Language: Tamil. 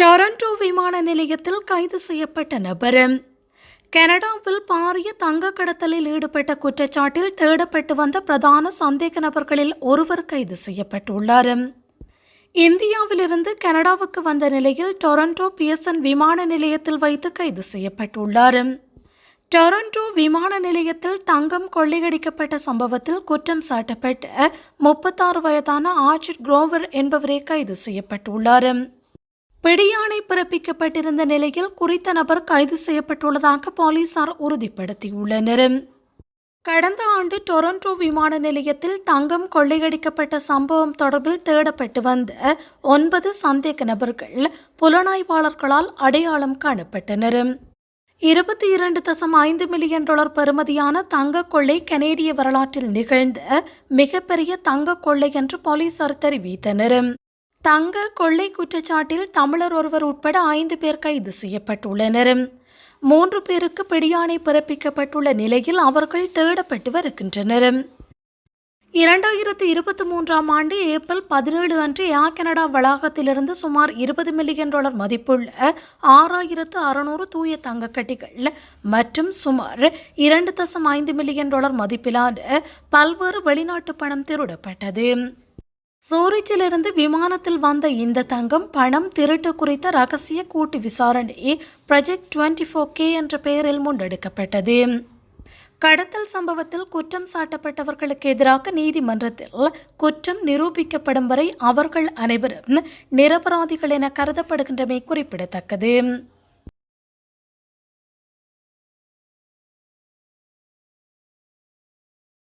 டொரண்டோ விமான நிலையத்தில் கைது செய்யப்பட்ட நபர். கனடாவில் பாரிய தங்க கடத்தலில் ஈடுபட்ட குற்றச்சாட்டில் தேடப்பட்டு வந்த பிரதான சந்தேக நபர்களில் ஒருவர் கைது செய்யப்பட்டுள்ளார். இந்தியாவிலிருந்து கனடாவுக்கு வந்த நிலையில் டொரண்டோ பிஎஸ்என் விமான நிலையத்தில் வைத்து கைது செய்யப்பட்டுள்ளார். டொரண்டோ விமான நிலையத்தில் தங்கம் கொள்ளையடிக்கப்பட்ட சம்பவத்தில் குற்றம் சாட்டப்பட்ட முப்பத்தாறு வயதான ஆர்ச்சிட் குரோவர் என்பவரே கைது செய்யப்பட்டுள்ளார். பிடியாணை பிறப்பிக்கப்பட்டிருந்த நிலையில் குறித்த நபர் கைது செய்யப்பட்டுள்ளதாக போலீசார் உறுதிப்படுத்தியுள்ளனர். கடந்த ஆண்டு டொரண்டோ விமான நிலையத்தில் தங்கம் கொள்ளையடிக்கப்பட்ட சம்பவம் தொடர்பில் தேடப்பட்டு வந்த ஒன்பது சந்தேக நபர்கள் புலனாய்வாளர்களால் அடையாளம் காணப்பட்டனர். இருபத்தி இரண்டு தசம் ஐந்து மில்லியன் டாலர் பெறுமதியான தங்க கொள்ளை கனேடிய வரலாற்றில் நிகழ்ந்த மிகப்பெரிய தங்க கொள்ளை என்று போலீசார் தெரிவித்தனர். தங்க கொள்ளை குற்றச்சாட்டில் தமிழர் ஒருவர் உட்பட ஐந்து பேர் கைது செய்யப்பட்டுள்ளனர். மூன்று பேருக்கு பிடியாணை பிறப்பிக்கப்பட்டுள்ள நிலையில் அவர்கள் தேடப்பட்டு வருகின்றனர். இரண்டாயிரத்தி இருபத்தி மூன்றாம் ஆண்டு ஏப்ரல் பதினேழு அன்று ஏர் கனடா வளாகத்திலிருந்து சுமார் இருபது மில்லியன் டாலர் மதிப்புள்ள ஆறாயிரத்து அறுநூறு தூய தங்கக்கட்டிகள் மற்றும் சுமார் இரண்டு தசம் ஐந்து மில்லியன் டாலர் மதிப்பிலான பல்வேறு வெளிநாட்டு பணம் திருடப்பட்டது. சூரிச்சிலிருந்து விமானத்தில் வந்த இந்த தங்கம் பணம் திருட்டு குறித்த ரகசிய கூட்டு விசாரணை ப்ரொஜெக்ட் டுவெண்ட்டி ஃபோர் கே என்ற பெயரில் முன்னெடுக்கப்பட்டது. கடத்தல் சம்பவத்தில் குற்றம் சாட்டப்பட்டவர்களுக்கு எதிராக நீதிமன்றத்தில் குற்றம் நிரூபிக்கப்படும் வரை அவர்கள் அனைவரும் நிரபராதிகள் என கருதப்படுகின்றமை குறிப்பிடத்தக்கது.